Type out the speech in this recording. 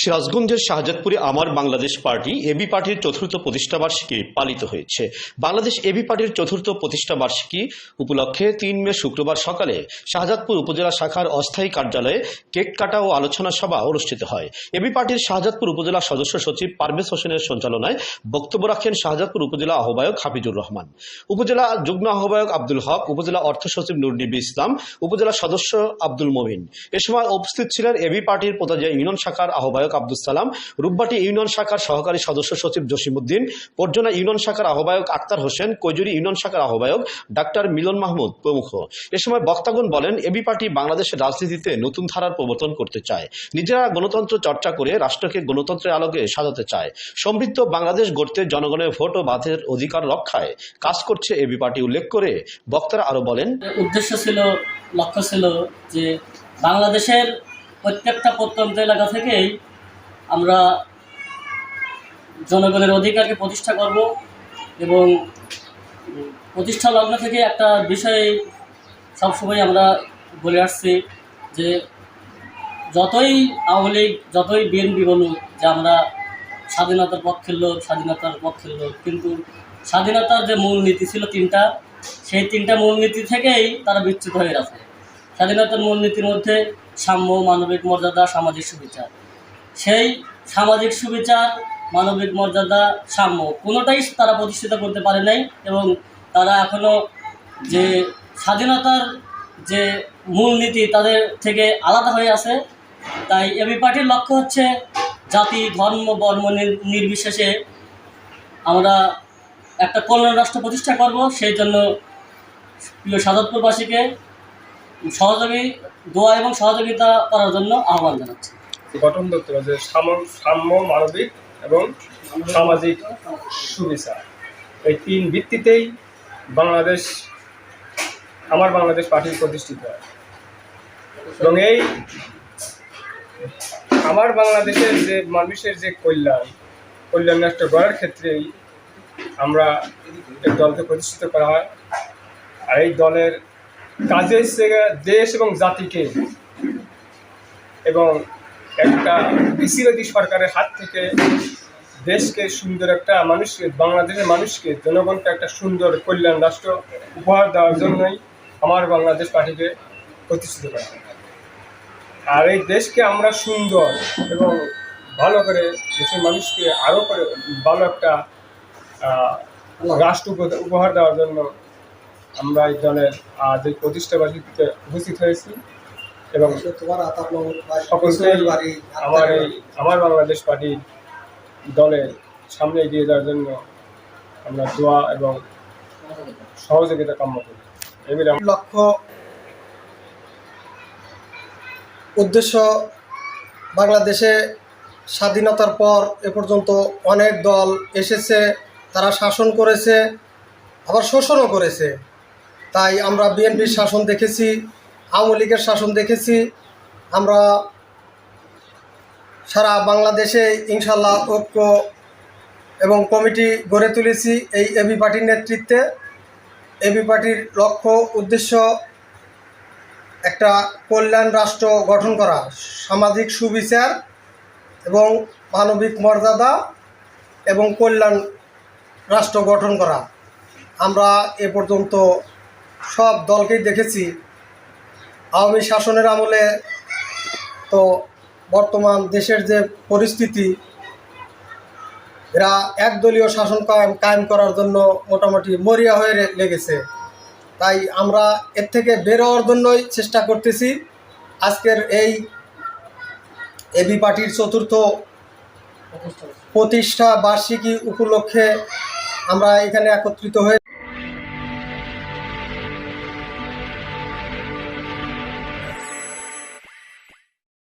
সিরাজগঞ্জের শাহজাদপুরে আমার Bangladesh party, AB পার্টির চতুর্থ প্রতিষ্ঠাবার্ষিকী পালিত হয়েছে। বাংলাদেশ এবি পার্টির চতুর্থ প্রতিষ্ঠাবার্ষিকী উপলক্ষে তিন মে শুক্রবার সকালে শাহজাদপুর উপজেলা শাখার অস্থায়ী কার্যালয়ে কেক কাটা ও আলোচনা সভা অনুষ্ঠিত হয়। এবি পার্টির শাহজাদপুর উপজেলা সদস্য সচিব পারভেজ হোসেনের সঞ্চালনায় বক্তব্য রাখেন শাহজাদপুর উপজেলা আহ্বায়ক হাফিজুর রহমান। উপজেলা যুগ্ম আহ্বায়ক আব্দুল হক, উপজেলা অর্থ সচিব নুরনিবি ইসলাম, উপজেলা সদস্য আব্দুল মমিন এ সময় উপস্থিত ছিলেন এবি পার্টির পোতাজিয়া ইউনিয়ন শাখার আহ্বায়ক আব্দুল সালাম, রূপবাটি ইউনিয়ন শাখার সহকারী সদস্য সচিব জসিমউদ্দিন, পর্জনা ইউনিয়ন শাখার আহ্বায়ক আক্তার হোসেন, কৈজুরি ইউনিয়ন শাখার আহ্বায়ক ডাক্তার মিলন মাহমুদ প্রমুখ। এ সময় বক্তাগণ বলেন, এবি পার্টি বাংলাদেশের রাজনীতিতে নতুন ধারার প্রবর্তন করতে চায়। নিজেরা গণতন্ত্র চর্চা করে রাষ্ট্রকে গণতন্ত্রের আলোকে সাজাতে চায়। সমৃদ্ধ বাংলাদেশ গড়তে জনগণের ভোট ও বাধের অধিকার রক্ষায় কাজ করছে এবি পার্টি উল্লেখ করে বক্তারা আরও বলেন, উদ্দেশ্য ছিল, লক্ষ্য ছিল যে বাংলাদেশের প্রত্যেকটা প্রত্যন্ত এলাকা থেকেই আমরা জনগণের অধিকারকে প্রতিষ্ঠা করব এবং প্রতিষ্ঠা লগ্ন থেকে একটা বিষয় সবসময় আমরা বলে আসছি যে যতই আওয়ামী লীগ, যতই বিএনপি বলুক যে আমরা স্বাধীনতার পক্ষের লোক, স্বাধীনতার পক্ষের লোক, কিন্তু স্বাধীনতার যে মূলনীতি ছিল তিনটা, সেই তিনটা মূলনীতি থেকেই তারা বিচ্যুত হয়ে আছে স্বাধীনতার মূলনীতির মধ্যে সাম্য, মানবিক মর্যাদা, সামাজিক সুবিচার। সেই সামাজিক সুবিচার, মানবিক মর্যাদা, সাম্য, কোনোটাই তারা প্রতিষ্ঠিত করতে পারে নাই এবং তারা এখনও যে স্বাধীনতার যে মূলনীতি তাদের থেকে আলাদা হয়ে আছে। তাই এবি পার্টির লক্ষ্য হচ্ছে জাতি, ধর্ম, বর্ম নির- নির্বিশেষে আমরা একটা কল্যাণ রাষ্ট্র প্রতিষ্ঠা করব। সেই জন্য প্রিয় সাদতপুরবাসীকে সহযোগী, দোয়া এবং সহযোগিতা করার জন্য আহ্বান জানাচ্ছি। গঠন করতে হবে যে সাম- সাম্য, মানবিক এবং সামাজিক সুবিচার। এই তিন ভিত্তিতেই বাংলাদেশ, আমার বাংলাদেশ পার্টি প্রতিষ্ঠিত হয়। এবং এই আমার বাংলাদেশের যে মানুষের যে কল্যাণ কল্যাণ রাষ্ট্র গড়ার ক্ষেত্রেই আমরা এই দলকে প্রতিষ্ঠিত করা হয়। আর এই দলের কাজে হচ্ছে দেশ এবং জাতিকে এবং একটা বিসিবাদী সরকারের হাত থেকে দেশকে সুন্দর একটা মানুষকে, বাংলাদেশের মানুষকে, জনগণকে একটা সুন্দর কল্যাণ রাষ্ট্র উপহার দেওয়ার জন্যই আমার বাংলাদেশ পার্টিকে প্রতিষ্ঠিত করা আর এই দেশকে আমরা সুন্দর এবং ভালো করে, দেশের মানুষকে আরও করে ভালো একটা রাষ্ট্র উপ- উপহার দেওয়ার জন্য আমরা এই দলের আজ এই প্রতিষ্ঠাবাসীতে উপস্থিত হয়েছি। এবং আমার এই আমার বাংলাদেশ পার্টির দলের সামনে এগিয়ে যাওয়ার জন্য আমরা দোয়া এবং সহযোগিতা কাম্য করি। আমরা লক্ষ্য উদ্দেশ্য বাংলাদেশে স্বাধীনতার পর এ পর্যন্ত অনেক দল এসেছে তারা শাসন করেছে আবার শোষণও করেছে। তাই আমরা বিএনপির শাসন দেখেছি আওয়ামী লীগের শাসন দেখেছি। আমরা সারা বাংলাদেশে ইনশাল্লাহ ঐক্য এবং কমিটি গড়ে তুলেছি এই এবি পার্টির নেতৃত্বে। এবি পার্টির লক্ষ্য, উদ্দেশ্য একটা কল্যাণ রাষ্ট্র গঠন করা, সামাজিক সুবিচার এবং মানবিক মর্যাদা এবং কল্যাণ রাষ্ট্র গঠন করা। আমরা এ পর্যন্ত সব দলকেই দেখেছি। আওয়ামী শাসনের আমলে তো বর্তমান দেশের যে পরিস্থিতি, এরা একদলীয় শাসন কায়েম কায়েম করার জন্য মোটামুটি মরিয়া হয়ে লেগেছে। তাই আমরা এর থেকে বের হওয়ার জন্যই চেষ্টা করতেছি। আজকের এই এবি পার্টির চতুর্থ প্রতিষ্ঠা বার্ষিকী উপলক্ষে আমরা এখানে একত্রিত হয়ে